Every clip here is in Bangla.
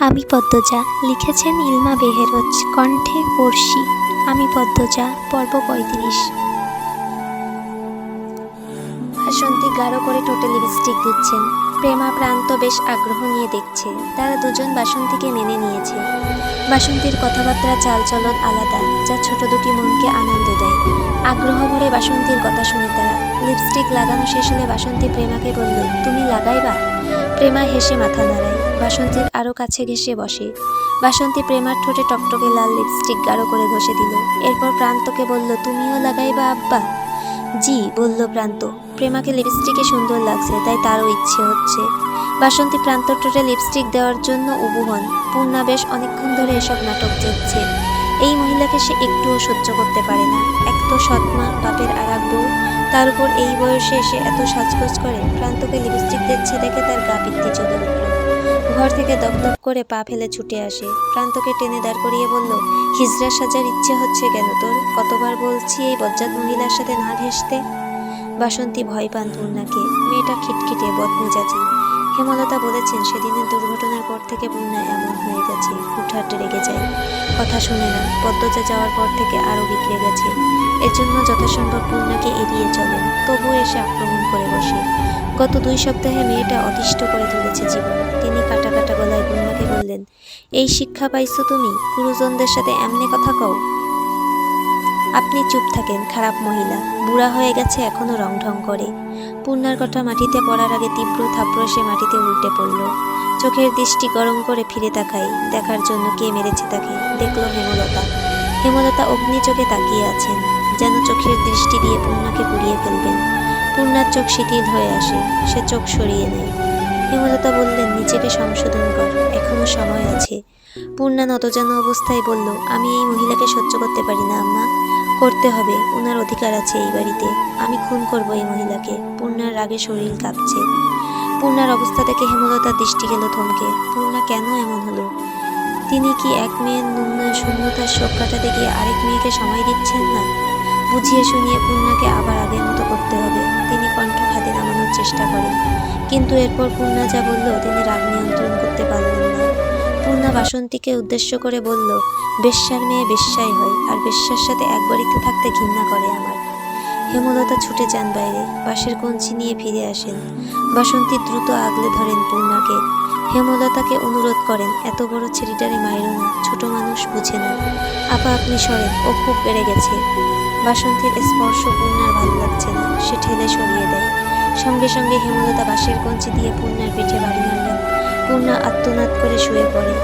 আমি পদ্মজা লিখেছেন ইলমা বেহেরজ কণ্ঠে পড়শি আমি পদ্মজা পর্ব পঁয়ত্রিশ। বাসন্তী গাঢ় করে টোটে লিপস্টিক দিচ্ছেন। প্রেমা প্রান্ত বেশ আগ্রহ নিয়ে দেখছে। তারা দুজন বাসন্তীকে মেনে নিয়েছে। বাসন্তীর কথাবার্তা চালচলন আলাদা, যা ছোট দুটি মনকে আনন্দ দেয়। আগ্রহ ভরে বাসন্তীর কথা শুনে তারা লিপস্টিক লাগানো শেষ হলে বাসন্তী প্রেমাকে বলল, তুমি লাগাইবা? প্রেমা হেসে মাথা নাড়ায়। বাসন্তীর আরও কাছে ঘেসে বসে। বাসন্তী প্রেমার ঠোঁটে টকটকে লাল লিপস্টিক গাঢ় করে ঘষে দিল। এরপর প্রান্তকে বলল, তুমিও লাগাইবা, আব্বা? জি, বলল প্রান্ত। প্রেমাকে লিপস্টিকে সুন্দর লাগছে, তাই তারও ইচ্ছে হচ্ছে। বাসন্তী প্রান্তর ঠোঁটে লিপস্টিক দেওয়ার জন্য উবু হন পূর্ণা বেশ অনেকক্ষণ ধরে এসব নাটক দেখছে। এই মহিলাকে সে একটুও সহ্য করতে পারে না। এক তো সৎমা, বাপের আর এক বউ, তার উপর এই বয়সে এসে এত সাজগোজ করে, প্রান্তকে লিপস্টিক দিচ্ছে দেখে তার গা পিত্তি চলে উঠল। ঘর থেকে দপদপ করে পা ফেলে ছুটে আসে। প্রান্তকে টেনে দাঁড় করিয়ে বলল, হিজড়া সাজার ইচ্ছে হচ্ছে কেন তোর? কতবার বলছি এই বজ্জাত মহিলার সাথে না ঘেসতে বাসন্তী ভয় পান পূর্ণাকে। মেয়েটা খিটখিটে বদমেজাজি। হেমলতা বলেছেন, সেদিনের দুর্ঘটনার পর থেকে পূর্ণা এমন হয়ে গেছে, হুটহাট রেগে যায়। কথা শুনে না, পদ্মজা যাওয়ার পর থেকে আরও বিগড়ে গেছে। এর জন্য যথাসম্ভব পূর্ণাকে এড়িয়ে চলেন তবুও এসে আক্রমণ করে বসে। গত দুই সপ্তাহে মেয়েটা অতিষ্ঠ করে তুলেছে জীবন। তিনি কাটা কাটা গলায় পূর্ণাকে বললেন, এই শিক্ষা পাইছো তুমি? গুরুজনদের সাথে এমনি কথা কও? আপনি চুপ থাকেন, খারাপ মহিলা। বুড়া হয়ে গেছে, এখনও রং ঢং করে। পূর্ণার কথা মাটিতে পড়ার আগে তীব্র থাপড় সে মাটিতে উল্টে পড়ল। চোখের দৃষ্টি গরম করে ফিরে তাকাই, দেখার জন্য কে মেরেছে তাকে, দেখল হেমলতা। হেমলতা অগ্নি চোখে তাকিয়ে আছেন, যেন চোখের দৃষ্টি দিয়ে পূর্ণাকে পুড়িয়ে ফেলবেন। পূর্ণার চোখ শিথিল হয়ে আসে, সে চোখ সরিয়ে নেয়। হেমলতা বললেন, নিজেকে সংশোধন কর, এখনও সময় আছে। পূর্ণা নতজান অবস্থায় বলল, আমি এই মহিলাকে সহ্য করতে পারি না, আম্মা। করতে হবে ওনার অধিকার আছে এই বাড়িতে। আমি খুন করব এই মহিলাকে। পূর্ণার রাগে শরীর কাঁপছে। পূর্ণার অবস্থা দেখে হেমলতার দৃষ্টি গেল থমকে। পূর্ণা কেন এমন হলো? তিনি কি এক মেয়ের ন্যূন শূন্যতার শোক কাটাতে গিয়ে আরেক মেয়েকে সময় দিচ্ছেন না? বুঝিয়ে শুনিয়ে পূর্ণাকে আবার আগের মতো করতে হবে। তিনি কণ্ঠ খাতে নামানোর চেষ্টা করেন। কিন্তু এরপর পূর্ণা যা বলল, তিনি রাগ নিয়ন্ত্রণ করতে পারলেন না। পূর্ণা বাসন্তীকে উদ্দেশ্য করে বলল, বেশ্যার মেয়ে বেশ্যাই হয়, আর বেশ্যার সাথে এক বাড়িতে থাকতে ঘৃণা করে আমার। হেমলতা ছুটে যান বাইরে বাঁশের কঞ্চি নিয়ে ফিরে আসেন। বাসন্তী দ্রুত আগলে ধরেন পূর্ণাকে। হেমলতাকে অনুরোধ করেন, এত বড় ছেলেটারে মাইরো না, ছোট মানুষ বুঝে না। আপা, আপনি সরেন, ও খুব বেড়ে গেছে। বাসন্তীর স্পর্শ পূর্ণার ভালো লাগছে না, সে ঠেলে সরিয়ে দেয়। সঙ্গে সঙ্গে হেমলতা বাঁশের কঞ্চি দিয়ে পূর্ণার পিঠে বাড়ি মারলেন পূর্ণা আত্মনাদ করে শুয়ে পড়ে।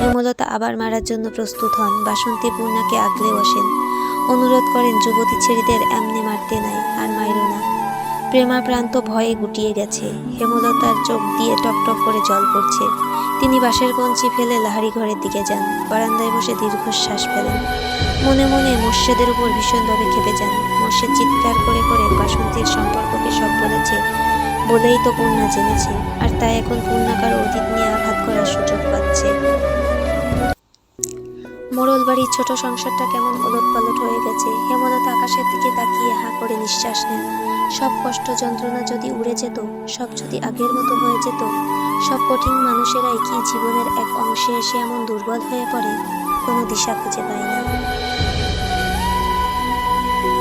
হেমলতা আবার মারার জন্য প্রস্তুত হন, বাসন্তী পূর্ণাকে আগলে বসেন। অনুরোধ করেন, যুবতী ছেলেদের এমনি মারতে নাই, আর মাইরো না। প্রেমা প্রান্ত ভয়ে গুটিয়ে গেছে। হেমলতার চোখ দিয়ে টকটক করে জল পড়ছে। তিনি বাঁশের কঞ্চি ফেলে লাহারি ঘরের দিকে যান। বারান্দায় বসে দীর্ঘশ্বাস ফেলেন। মনে মনে মোর্শেদের উপর ভীষণভাবে খেপে যান। মোর্শেদ চিৎকার করে করে বাসন্তীর সম্পর্ককে সব বলেছে। বলেই তো পূর্ণা জেনেছে, আর তাই এখন পূর্ণাকার অতীত নিয়ে আঘাত করার সুযোগ পাচ্ছে। মোড়ল বাড়ির ছোট সংসারটা কেমন ওলট পালট হয়ে গেছে, হেমলতা আকাশের দিকে তাকিয়ে হা করে নিঃশ্বাস নেন। সব কষ্ট যন্ত্রণা যদি উড়ে যেত, সব যদি আগের মতো হয়ে যেত, সব কঠিন মানুষেরাই কি জীবনের এক অংশে এসে এমন দুর্বল হয়ে পড়ে, কোনো দিশা খুঁজে পায় না।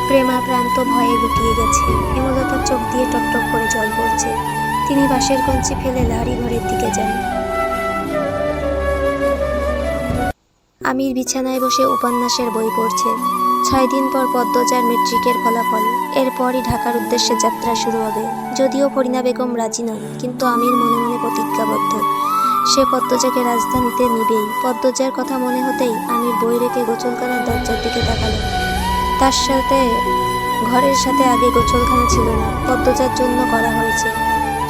প্রেমা প্রান্ত ভয়ে গুটিয়ে গেছে, হেমলতার চোখ দিয়ে টকটক করে জল পড়ছে তিনি বাঁশের কঞ্চি ফেলে লাহারি ঘরের দিকে যান। আমির বিছানায় বসে উপন্যাসের বই পড়ছে। ছয় দিন পর পদ্মজার মেট্রিকের ফলাফল। এরপরই ঢাকার উদ্দেশ্যে যাত্রা শুরু হবে। যদিও ফরিনা বেগম রাজি নন, কিন্তু আমির মনে মনে প্রতিজ্ঞাবদ্ধ। সে পদ্মজাকে রাজধানীতে নিবেই। পদ্মজার কথা মনে হতেই আমির বই রেখে গোচলখানার দরজার দিকে তাকালো তার সাথে ঘরের সাথে আগে গোচলখানা ছিল না, পদ্মজার জন্য করা হয়েছে।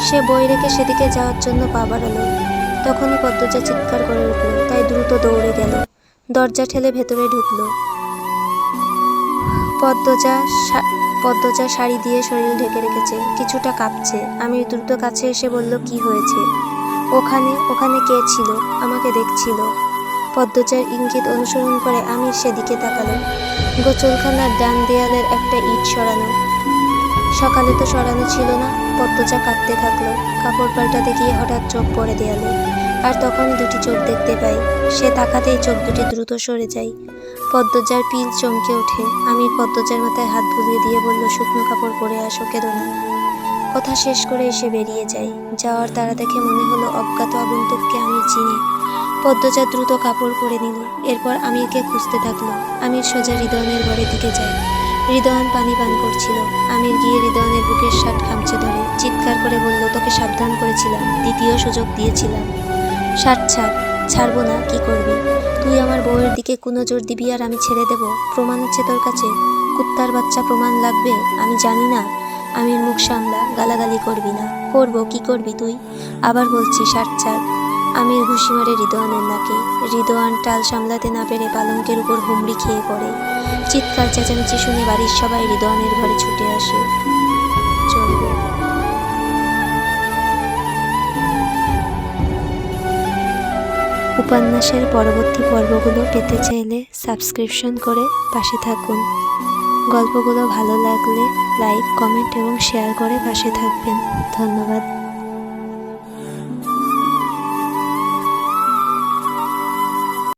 সে বই রেখে সেদিকে যাওয়ার জন্য পা বাড়ালো। তখনই পদ্মজা চিৎকার করে উঠল, তাই দ্রুত দৌড়ে গেল। দরজা ঠেলে ভেতরে ঢুকলো। পদ্মজা পদ্মজা শাড়ি দিয়ে শরীর ঢেকে রেখেছে, কিছুটা কাঁপছে। আমি দ্রুত কাছে এসে বলল, কি হয়েছে? ওখানে ওখানে কে ছিল? আমাকে দেখছিল। পদ্মজার ইঙ্গিত অনুসরণ করে আমি সেদিকে তাকালো। গোচলখানার ডান দেয়ালের একটা ইট সরানো। সকালে তো সরানো ছিল না, পদ্মজা কাঁদতে থাকল, কাপড় পাল্টাতে গিয়ে হঠাৎ চোখ পড়ে দেয়ালে। আর তখন দুটি চোখ দেখতে পাই, সে তাকাতেই চোখ দুটি দ্রুত সরে যায়। পদ্মজার পিল চমকে ওঠে আমি পদ্মজার মাথায় হাত বুলিয়ে দিয়ে বলল, শুকনো কাপড় পরে আসো, কেঁদো না। কথা শেষ করে এসে বেরিয়ে যাই যাওয়ার তারা দেখে মনে হলো, অজ্ঞাত আগন্তুককে আমি চিনি। পদ্মজা দ্রুত কাপড় পরে নিল। এরপর আমিরকে খুঁজতে থাকল। আমির সোজা হৃদয়নের ঘরের দিকে যায়। হৃদয়ন পানি পান করছিল। আমির গিয়ে হৃদয়নের বুকের শার্ট খামচে ধরে চিৎকার করে বলল, তোকে সাবধান করেছিলাম। দ্বিতীয় সুযোগ দিয়েছিলাম। শার্ট ছাড়। ছাড়বো না, কি করবি? তুই আমার বউয়ের দিকে কোনো জোর দিবি আর আমি ছেড়ে দেব। প্রমাণ আছে তোর কাছে? কুত্তার বাচ্চা প্রমাণ লাগবে? আমি জানি না। আমির মুখ সামলা, গালাগালি করবি না। করব, কি করবি তুই? আবার বলছি শার্ট ছাড়। আমির ঘুষি মারে হৃদয়ানের নাকে হৃদয়ান টাল সামলাতে না পেরে পালঙ্কের উপর হুমড়ি খেয়ে পড়ে। চিৎকার, চেঁচামেচি শুনে বাড়ির সবাই হৃদয়ানের ঘরে ছুটে আসে। চলবে উপন্যাসের পরবর্তী পর্বগুলো পেতে চাইলে সাবস্ক্রিপশন করে পাশে থাকুন। গল্পগুলো ভালো লাগলে লাইক, কমেন্ট এবং শেয়ার করে পাশে থাকবেন। ধন্যবাদ।